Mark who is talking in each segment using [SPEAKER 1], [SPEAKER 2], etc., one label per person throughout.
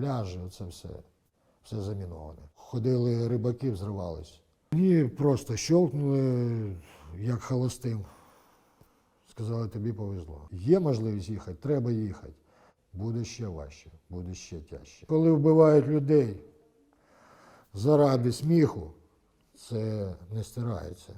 [SPEAKER 1] пляжі, оце все, все заміноване. Ходили рибаки, взривались. Мені просто щелкнули, як холостим. Сказали, тобі повезло. Є можливість їхати, треба їхати. Буде ще важче, буде ще тяжче. Коли вбивають людей заради сміху, це не стирається.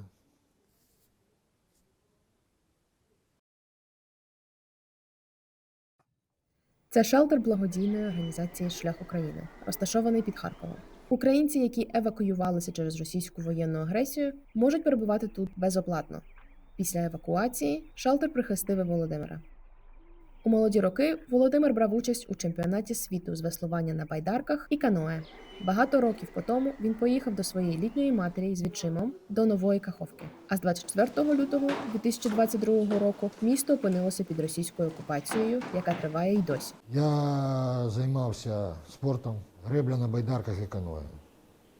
[SPEAKER 2] Це шелтер благодійної організації Шлях України, розташований під Харковом. Українці, які евакуювалися через російську воєнну агресію, можуть перебувати тут безоплатно. Після евакуації шелтер прихистив Володимира. У молоді роки Володимир брав участь у чемпіонаті світу з веслування на байдарках і каное. Багато років по тому він поїхав до своєї літньої матері з відчимом до нової Каховки. А з 24 лютого 2022 року місто опинилося під російською окупацією, яка триває й досі.
[SPEAKER 1] Я займався спортом гребля на байдарках і каное.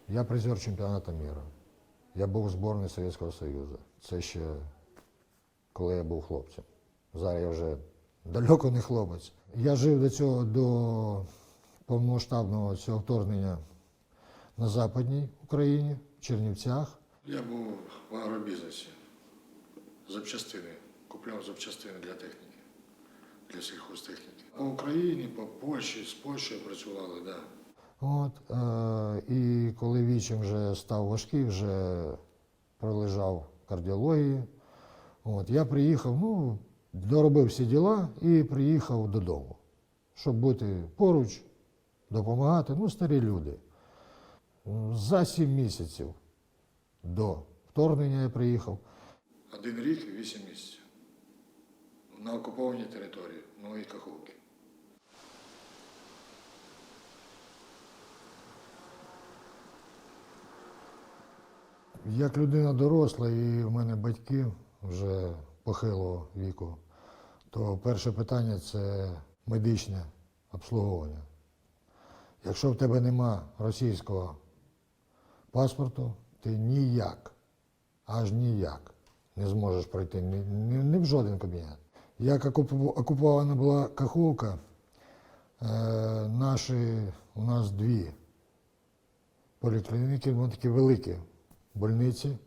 [SPEAKER 1] Я призер чемпіонату міра. Я був у зборній Совєтського Союзу. Це ще коли я був хлопцем. Зараз я вже далеко не хлопець. Я жив до цього до повномасштабного цього вторгнення на Западній Україні, в Чернівцях. Я був в агробізнесі. Запчастини. Купляв запчастини для техніки, для сільхозтехніки. По Україні, по Польщі, з Польщею працювали, так. Да. От, е, і коли вічим вже став важкий, вже пролежав кардіології. От, я приїхав, ну, доробив всі діла і приїхав додому, щоб бути поруч, допомагати. Ну, старі люди. За сім місяців до вторгнення я приїхав. Один рік і вісім місяців. На окупованій території Нової Каховки. Як людина доросла, і в мене батьки вже похилого віку, то перше питання це медичне обслуговування. Якщо в тебе нема російського паспорту, ти ніяк, аж ніяк не зможеш пройти ні, ні, ні в жоден кабінет. Як окупована була Каховка, е, наші, у нас дві поліклініки, вони такі великі больниці.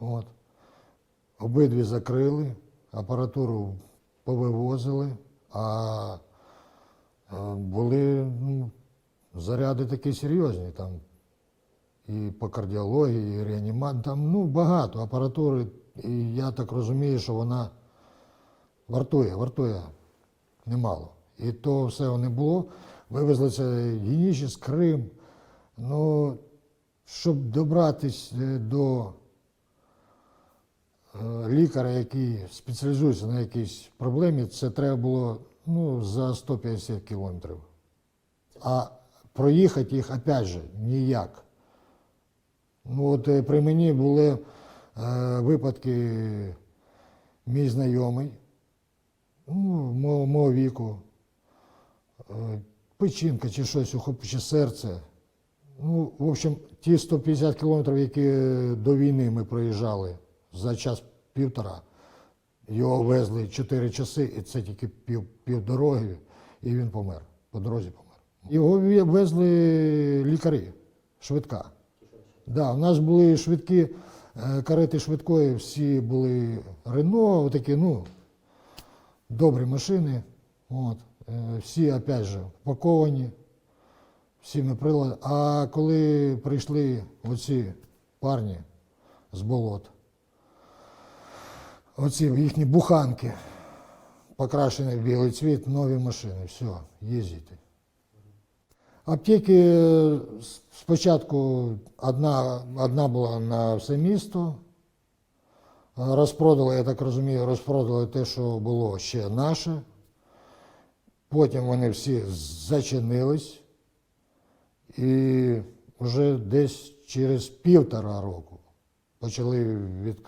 [SPEAKER 1] От. Обидві закрили, апаратуру повивозили, а е, були ну, заряди такі серйозні там. І по кардіології, і реанімації, там ну, багато апаратури. І я так розумію, що вона вартує, вартує немало. І то все не було. Вивезли це Генічіс, Крим. Ну, щоб добратися е, до лікаря, який спеціалізується на якійсь проблемі, це треба було ну, за 150 кілометрів. А проїхати їх, опять же, ніяк. Ну, от е, при мені були е, випадки, мій знайомий, ну, мого, мого віку, е, печінка чи щось, охоплююче серце. Ну, в общем, ті 150 кілометрів, які до війни ми проїжджали за час півтора, його везли 4 часи, і це тільки пів, півдороги, і він помер. По дорозі помер. Його везли лікарі, швидка. Да, у нас були швидкі е, карети швидкої, всі були Рено, отакі, ну, добрі машини. От, е, всі, опять же, впаковані всіми приладами. А коли прийшли оці парні з болот, оці їхні буханки, покрашені в білий цвіт, нові машини, все, їздите. Аптеки е, спочатку одна, одна була на все місто. Е, Розпродали, я так розумію, розпродали те, що було ще наше. Потім вони всі зачинились. І вже десь через півтора року почали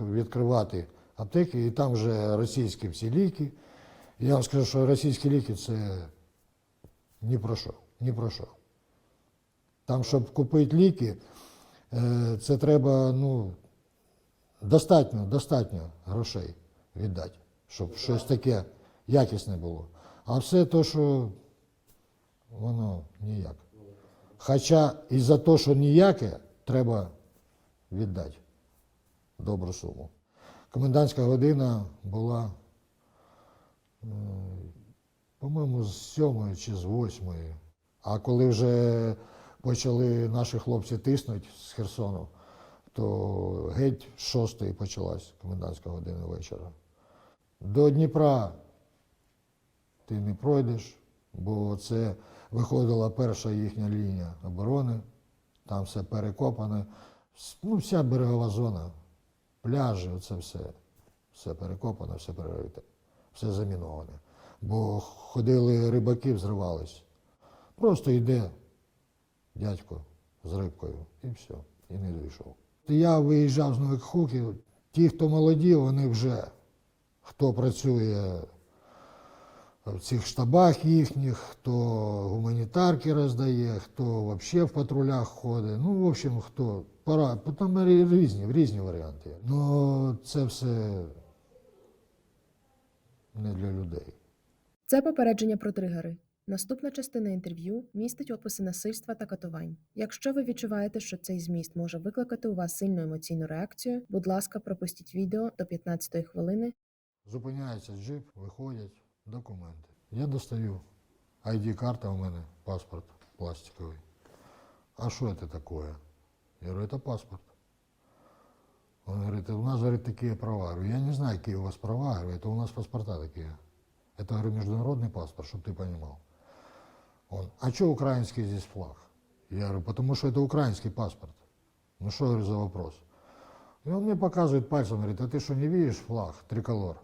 [SPEAKER 1] відкривати аптеки, і там вже російські всі ліки. Я вам скажу, що російські ліки це ні про що, ні про що. Там, щоб купити ліки, е, це треба, ну, достатньо, достатньо грошей віддати, щоб щось таке якісне було. А все те, що воно ніяк. Хоча і за те, що ніяке, треба віддати добру суму. Комендантська година була, по-моєму, з сьомої чи з восьмої. А коли вже почали наші хлопці тиснути з Херсону, то геть з шостої почалась комендантська година вечора. До Дніпра ти не пройдеш, бо це виходила перша їхня лінія оборони, там все перекопане. Ну, вся берегова зона, пляжі, оце все. Все перекопане, все перерите, все заміноване. Бо ходили рибаки, взривались. Просто йде дядько з рибкою і все, і не дійшов. Я виїжджав з нових хуків. Ті, хто молоді, вони вже хто працює в цих штабах їхніх, хто гуманітарки роздає, хто взагалі в патрулях ходить. Ну, в общем, хто пора. Там рі- різні, різні варіанти. Ну, це все не для людей.
[SPEAKER 2] Це попередження про тригери. Наступна частина інтерв'ю містить описи насильства та катувань. Якщо ви відчуваєте, що цей зміст може викликати у вас сильну емоційну реакцію, будь ласка, пропустіть відео до 15 хвилини
[SPEAKER 1] Зупиняється джип, виходять документи. Я достаю ID-карта у мене, паспорт пластиковий. А что это такое? Я говорю, это паспорт. Он говорит, у нас, говорит, такие права. Я говорю, я не знаю, какие у вас права. Я говорю, это у нас паспорта такие. Это, говорю, международный паспорт, чтобы ты понимал. Он, а что украинский здесь флаг? Я говорю, потому что это украинский паспорт. Ну что, говорю, за вопрос? И он мне показывает пальцем, говорит, а ты что, не видишь флаг, триколор?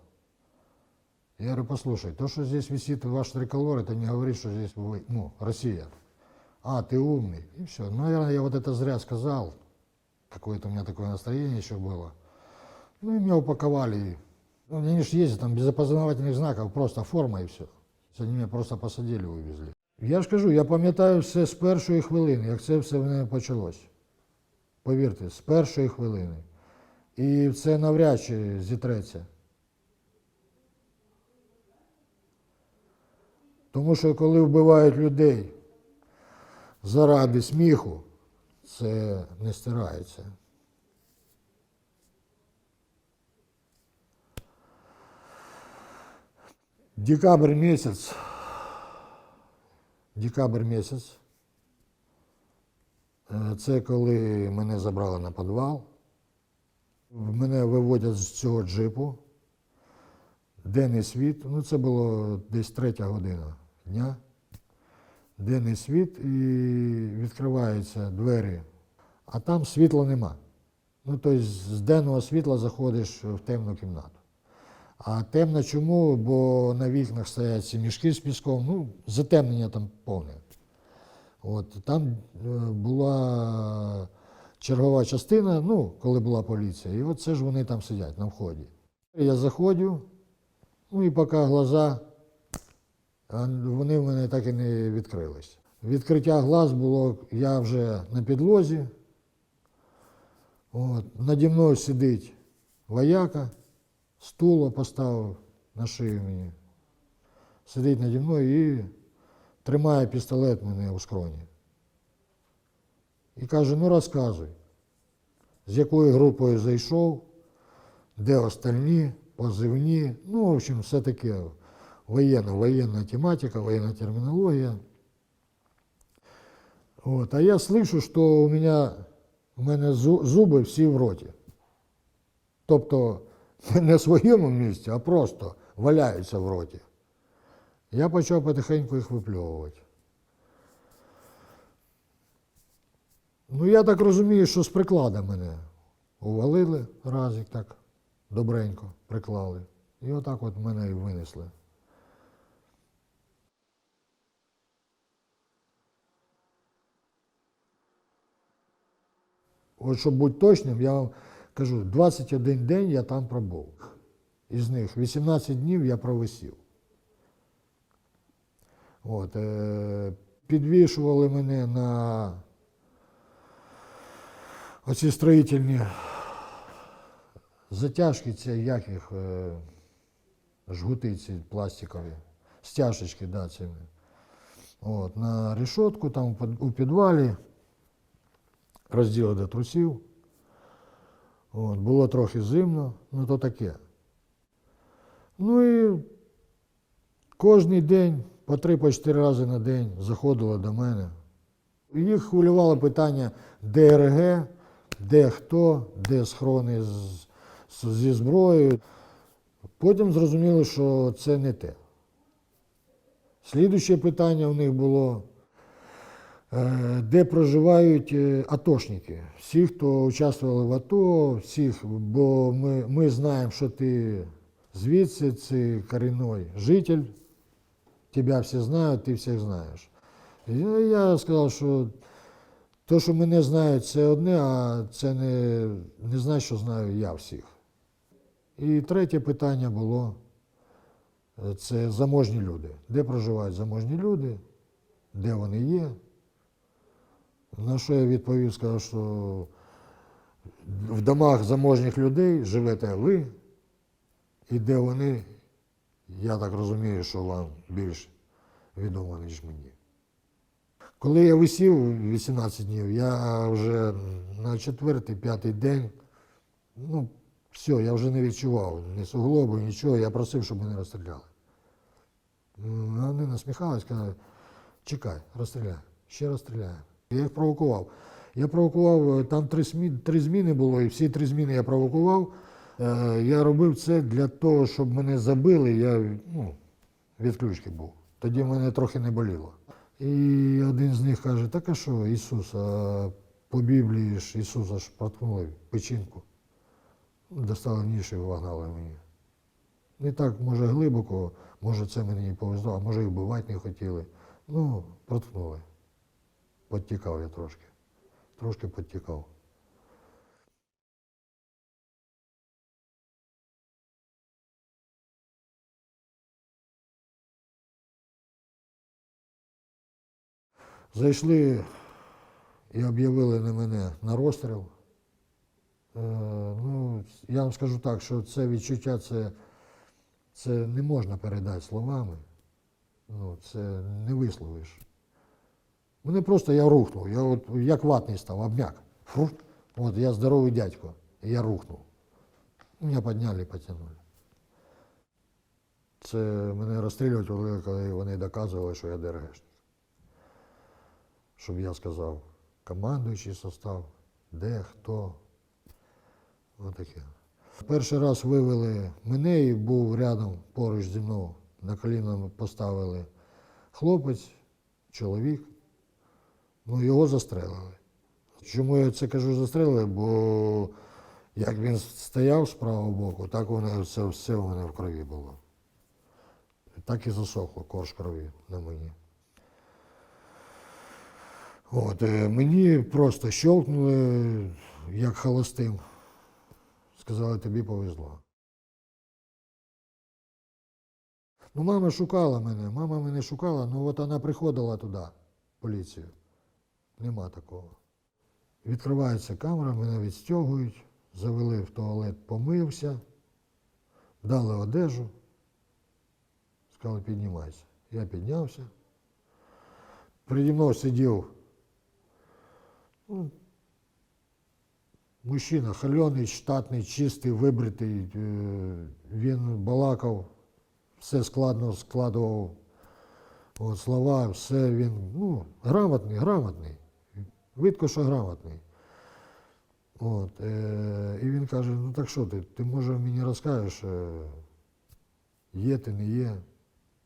[SPEAKER 1] Я говорю, послушай, то, что здесь висит ваш триколор, это не говорит, что здесь вы, ну, Россия. А, ты умный. И все. Наверное, я вот это зря сказал. Какое-то у меня такое настроение еще было. Ну и меня упаковали. И, Ну, они же ездят там без опознавательных знаков, просто форма и все. Они меня просто посадили, вивезли. Я ж кажу, я пам'ятаю все з першої хвилини, як це все в мене почалось. Повірте, з першої хвилини. І це навряд чи зітреться. Тому що коли вбивають людей заради сміху, це не стирається. Декабрь місяць. Декабрь місяць. Е, Це коли мене забрали на підвал. Мене виводять з цього джипу. Денний світ, ну це було десь третя година дня. Денний світ і відкриваються двері, а там світла нема. Ну, тобто з денного світла заходиш в темну кімнату. А темно чому? Бо на вікнах стоять ці мішки з піском, ну, затемнення там повне. От, там е, була чергова частина, ну, коли була поліція, і от це ж вони там сидять на вході. Я заходжу, ну і поки глаза, вони в мене так і не відкрились. Відкриття глаз було, я вже на підлозі. От, наді мною сидить вояка, стуло поставив на шию мені. Сидить наді мною і тримає пістолет мене у скроні. І каже, ну розказуй, з якою групою зайшов, де остальні, позивні, ну, в общем, все таке воєнна, воєнна тематика, воєнна термінологія. От, а я слышу, що у мене, у мене зу- зуби всі в роті. Тобто не в своєму місці, а просто валяються в роті. Я почав потихеньку їх випльовувати. Ну, я так розумію, що з приклада мене увалили разик так добренько приклали. І отак от мене і винесли. От щоб бути точним, я вам кажу, 21 день я там пробув. Із них 18 днів я провисів. От, е, підвішували мене на оці строїтельні затяжки, це як їх, е, жгути ці пластикові, стяжечки, да, цими. От, на решетку, там у підвалі, розділи до трусів. От, було трохи зимно, ну то таке. Ну і кожен день, по три, по чотири рази на день заходили до мене. Їх хвилювало питання ДРГ, де хто, де схорони з, зі зброєю. Потім зрозуміло, що це не те. Слідуюче питання у них було, де проживають е, атошники. Всі, хто участвували в АТО, всіх, бо ми, ми знаємо, що ти звідси, це корінний житель, тебе всі знають, ти всіх знаєш. Я сказав, що те, що мене знають, це одне, а це не, не значить, що знаю я всіх. І третє питання було е, це заможні люди. Де проживають заможні люди, де вони є. На що я відповів, сказав, що в домах заможніх людей живете ви, і де вони, я так розумію, що вам більш відомо, ніж мені. Коли я висів 18 днів, я вже на четвертий, п'ятий день, ну, все, я вже не відчував ні суглобу, нічого, я просив, щоб мене розстріляли. Вони насміхались, казали, чекай, розстріляй, ще розстріляємо. Я їх провокував. Я провокував, е, там три, смі, три зміни було, і всі три зміни я провокував. Е, Я робив це для того, щоб мене забили, я ну, відключки був. Тоді мене трохи не боліло. І один з них каже, так а що, Ісус, а по Біблії ж Ісуса ж проткнули печінку. Достали ніж і вогнали мені. Не так, може, глибоко, може, це мені повезло, а може і вбивати не хотіли. Ну, проткнули. Подтікав я трошки. Трошки подтікав. Зайшли і об'явили на мене на розстріл. Е, ну, я вам скажу так, що це відчуття, це, це не можна передати словами. Ну, це не висловиш. Мене просто я рухнув. Я от як ватний став, обмяк. Фу. От я здоровий дядько. І я рухнув. Мене підняли і потягнули. Це мене розстрілювали, коли вони доказували, що я ДРГшник. Щоб я сказав, командуючий состав, де, хто. Отаке. Перший раз вивели мене і був рядом поруч зі мною. На коліна поставили хлопець, чоловік. Ну, його застрелили. Чому я це кажу застрелили? Бо як він стояв з правого боку, так воно все, все у мене в крові було. Так і засохло корж крові на мені. От, е, мені просто щелкнули, як холостим. Сказали, тобі повезло. Ну, мама шукала мене, мама мене шукала, ну от вона приходила туди, поліцію. Нема такого. Відкривається камера, мене відстягують, завели в туалет, помився, дали одежу, сказали, піднімайся. Я піднявся. Переді мною сидів ну, мужчина холений, штатний, чистий, вибритий. е, Він балакав, все складно складував от, слова, все він ну, грамотний, грамотний. Видко, що грамотний. От, е, і він каже: ну так що ти, ти може мені розкажеш, е, є ти, не є,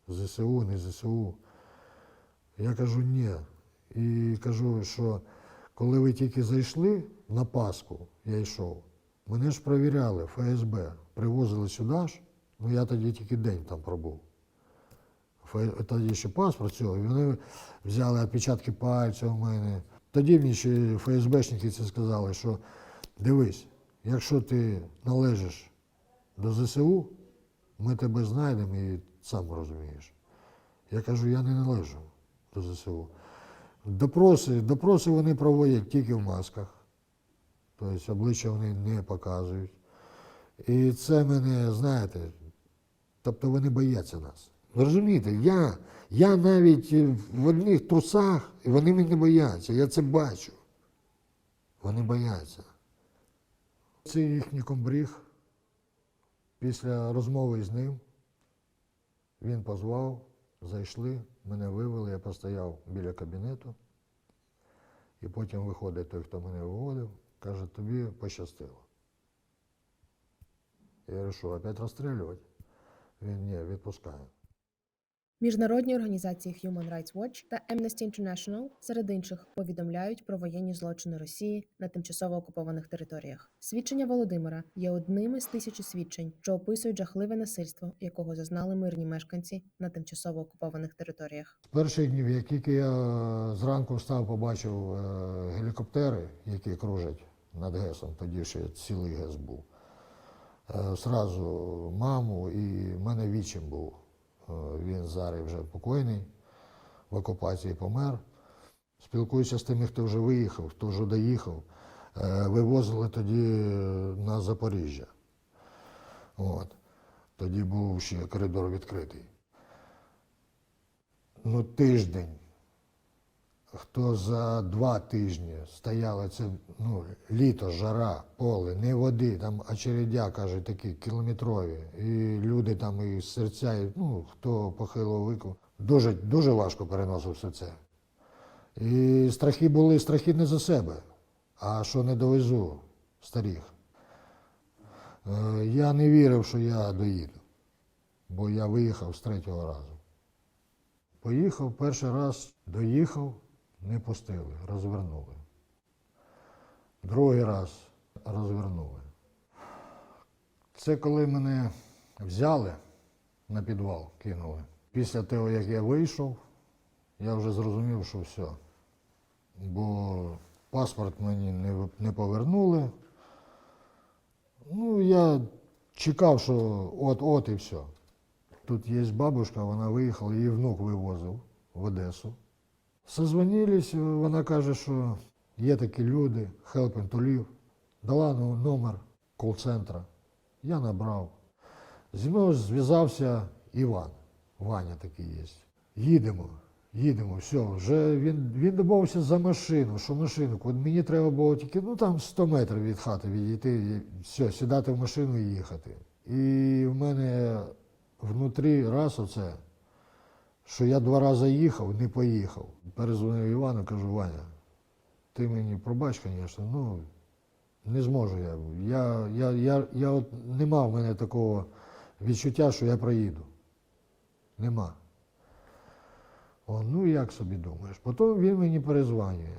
[SPEAKER 1] ЗСУ, не ЗСУ. Я кажу, ні. І кажу, що коли ви тільки зайшли на Пасху, я йшов, мене ж провіряли, ФСБ, привозили сюди ж, ну я тоді тільки день там пробув. Тоді ще паспорт цього, і вони взяли відпечатки пальців у мене. Тоді мені ще ФСБшники це сказали, що дивись, якщо ти належиш до ЗСУ, ми тебе знайдемо і сам розумієш. Я кажу, я не належу до ЗСУ. Допроси, допроси вони проводять тільки в масках. Тобто обличчя вони не показують. І це мене, знаєте, тобто вони бояться нас. Ви розумієте, я, я навіть в одних трусах, і вони мене бояться, я це бачу. Вони бояться. Це їхній комбріг. Після розмови з ним він позвав, зайшли, мене вивели, я постояв біля кабінету. І потім виходить той, хто мене виводив, каже, тобі пощастило. Я що, опять розстрілювати? Він ні, відпускає.
[SPEAKER 2] Міжнародні організації Human Rights Watch та Amnesty International серед інших повідомляють про воєнні злочини Росії на тимчасово окупованих територіях. Свідчення Володимира є одним із тисячі свідчень, що описують жахливе насильство, якого зазнали мирні мешканці на тимчасово окупованих територіях.
[SPEAKER 1] Перших днів, як тільки я зранку встав, побачив е, гелікоптери, які кружать над ГЕСом, тоді ще цілий ГЕС був. Е, Сразу маму і мене вічим був. Е, Він зараз вже покойний, в окупації помер. Спілкуюся з тими, хто вже виїхав, хто вже доїхав. Е, Вивозили тоді на Запоріжжя. От. Тоді був ще коридор відкритий. Ну, тиждень. Хто за два тижні стояло це ну, літо, жара, поле, не води, там очередя, каже, такі кілометрові. І люди там і серця, і, ну, хто похилого віку. Дуже, дуже важко переносив все це. І страхи були страхи не за себе, а що не довезу старих. Е, Я не вірив, що я доїду, бо я виїхав з третього разу. Поїхав перший раз, доїхав, не пустили, розвернули. Другий раз розвернули. Це коли мене взяли на підвал, кинули. Після того, як я вийшов, я вже зрозумів, що все. Бо паспорт мені не, повернули. Ну, я чекав, що от-от і все. Тут є бабушка, вона виїхала, її внук вивозив в Одесу. Созвонились, вона каже, що є такі люди, helping to live. Дала ну, номер кол-центра. Я набрав. Зі мною зв'язався Іван. Ваня такий є. Їдемо, їдемо, все. Вже він, він домовився за машину, що машину. Мені треба було тільки ну, там 100 метрів від хати відійти, і все, сідати в машину і їхати. І в мене внутрі раз оце, що я два рази їхав, не поїхав. Перезвонив Івану, кажу, Ваня, ти мені пробач, звісно, ну не зможу я. Я, я, я, я от нема в мене такого відчуття, що я проїду. Нема. О, ну як собі думаєш? Потім він мені перезванює.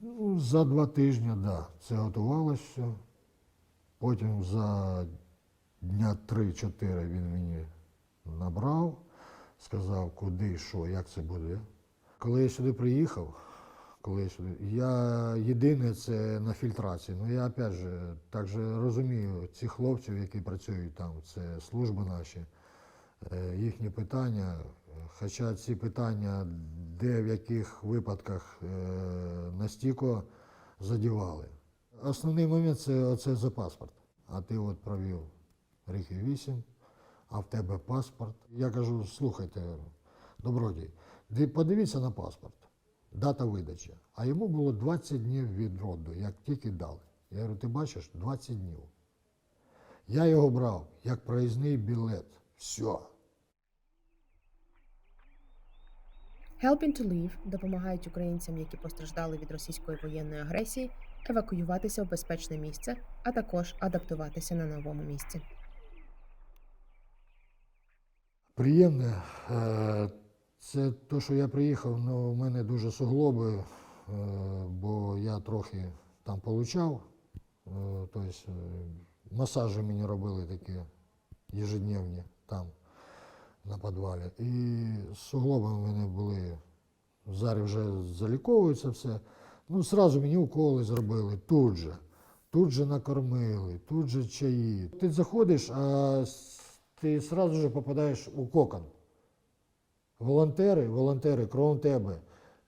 [SPEAKER 1] Ну, за два тижні, так, да, це готувалося. Потім за дня 3-4 він мені набрав, сказав, куди, що, як це буде. Коли я сюди приїхав, коли я сюди, я єдине це на фільтрації. Ну я опять же так же розумію цих хлопців, які працюють там, це служби наші, е, їхні питання. Хоча ці питання, де в яких випадках е, настільки задівали. Основний момент це оце за паспорт. А ти от провів рік і вісім, а в тебе паспорт. Я кажу, слухайте, добродій, подивіться на паспорт, дата видачі. А йому було 20 днів від роду, як тільки дали. Я говорю, ти бачиш, 20 днів. Я його брав як проїзний білет. Все.
[SPEAKER 2] Helping to Live допомагають українцям, які постраждали від російської воєнної агресії, евакуюватися в безпечне місце, а також адаптуватися на новому місці.
[SPEAKER 1] Приємне. е, Це те, що я приїхав, ну, у мене дуже суглоби, е, бо я трохи там получав. Тобто масажі мені робили такі ежедневні там на підвалі. І суглоби в мене були. Зараз вже заліковується все. Ну, зразу мені уколи зробили тут же. Тут же накормили, тут же чаї. Ти заходиш, а ти одразу же попадаєш у кокон. Волонтери, волонтери, крім тебе.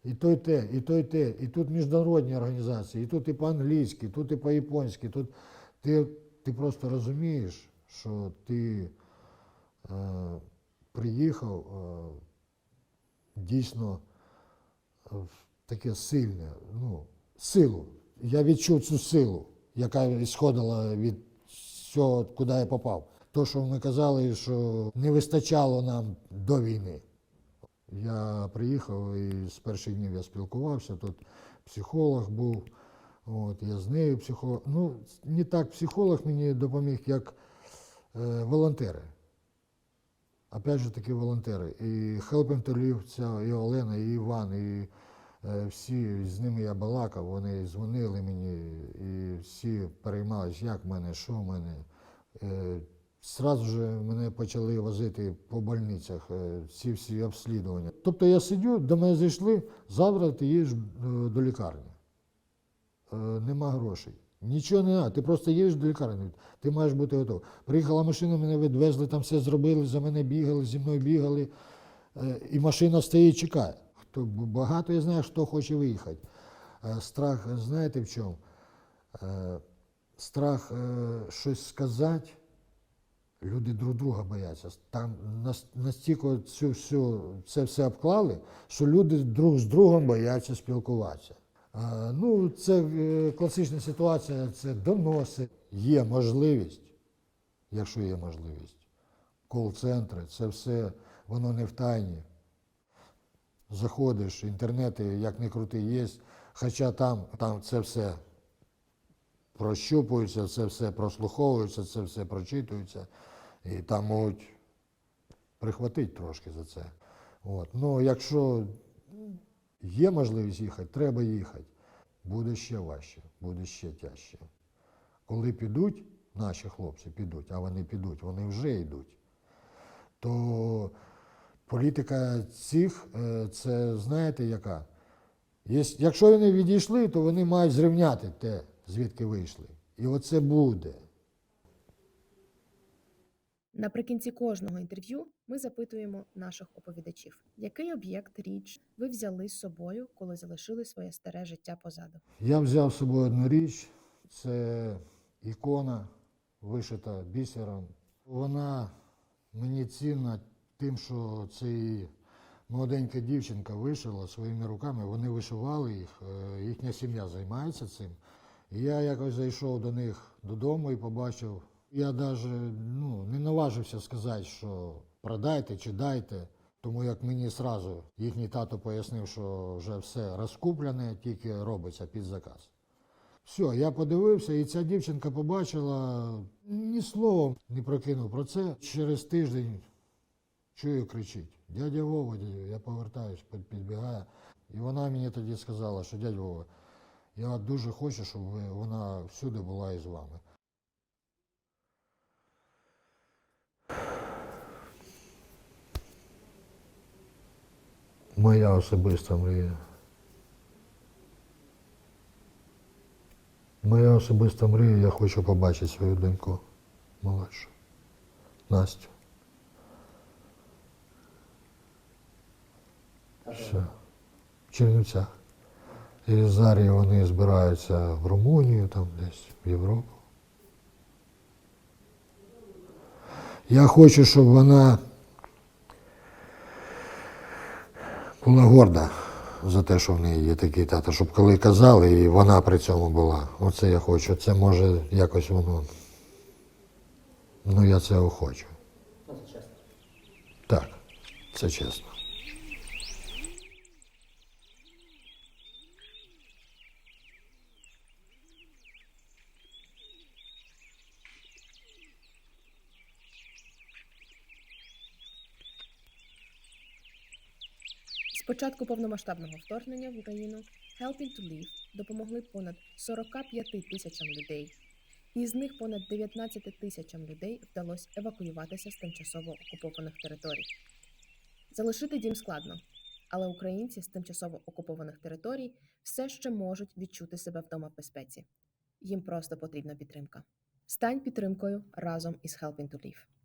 [SPEAKER 1] І той те, і той те, і тут міжнародні організації, і тут і по-англійськи, тут і по-японськи. Тут ти, ти просто розумієш, що ти е, приїхав, е, дійсно е, таке сильне, ну, силу. Я відчув цю силу, яка сходила від всього, куди я попав. То, що ми казали, що не вистачало нам до війни. Я приїхав і з перших днів я спілкувався. Тут психолог був, от, я з нею психолог. Ну, не так психолог мені допоміг, як е, волонтери. Опять же таки волонтери. І Helping to і Олена, і Іван, і е, всі з ними я балакав, вони дзвонили мені, і всі переймалися, як в мене, що в мене. Е, Сразу же мене почали возити по больницях, е, всі обслідування. Тобто я сидю, до мене зайшли, завтра ти їдеш до лікарні. Е, Нема грошей. Нічого не треба, ти просто їдеш до лікарні, ти маєш бути готовий. Приїхала машина, мене відвезли, там все зробили, за мене бігали, зі мною бігали. Е, І машина стоїть, чекає. Хто багато я знаю, хто хоче виїхати. Страх, знаєте в чому? Страх щось сказати. Люди друг друга бояться. Там настільки цю всю, це все обклали, що люди друг з другом бояться спілкуватися. Ну, це е, класична ситуація, це доноси. Є можливість, якщо є можливість, кол-центри, це все, воно не в тайні. Заходиш, інтернети, як не крути, є, хоча там, там це все прощупується, це все прослуховується, це все прочитується, і там можуть прихватити трошки за це. От. Ну, якщо є можливість їхати, треба їхати. Буде ще важче, буде ще тяжче. Коли підуть, наші хлопці підуть, а вони підуть, вони вже йдуть, то політика цих, е, це знаєте яка? Якщо вони відійшли, то вони мають зрівняти те, звідки вийшли. І оце буде.
[SPEAKER 2] Наприкінці кожного інтерв'ю ми запитуємо наших оповідачів, який об'єкт річ ви взяли з собою, коли залишили своє старе життя позаду.
[SPEAKER 1] Я взяв з собою одну річ, це ікона, вишита бісером. Вона мені цінна тим, що це її молоденька дівчинка вишила своїми руками, вони вишивали їх, е, їхня сім'я займається цим. І я якось зайшов до них додому і побачив. Я навіть ну, не наважився сказати, що продайте чи дайте, тому як мені сразу їхній тато пояснив, що вже все розкуплене, тільки робиться під заказ. Все, я подивився, і ця дівчинка побачила, ні словом не прокинув про це. Через тиждень чую, кричить: дядя Вова, я повертаюсь, під- підбігає. І вона мені тоді сказала, що дядя Вова, я дуже хочу, щоб вона всюди була із вами. Моя особиста мрія. Моя особиста мрія, я хочу побачити свою доньку молодшу. Настю. Все. В Чернівцях. І зараз вони збираються в Румунію, там десь в Європу. Я хочу, щоб вона була горда за те, що в неї є такий тато, щоб коли казали, і вона при цьому була. Оце я хочу. Це може якось воно. Ну, я цього хочу.
[SPEAKER 3] Це чесно.
[SPEAKER 1] Так, це чесно.
[SPEAKER 2] З початку повномасштабного вторгнення в Україну Helping to Live допомогли понад 45 тисячам людей. Із них понад 19 тисячам людей вдалося евакуюватися з тимчасово окупованих територій. Залишити дім складно, але українці з тимчасово окупованих територій все ще можуть відчути себе вдома в безпеці. Їм просто потрібна підтримка. Стань підтримкою разом із Helping to Live.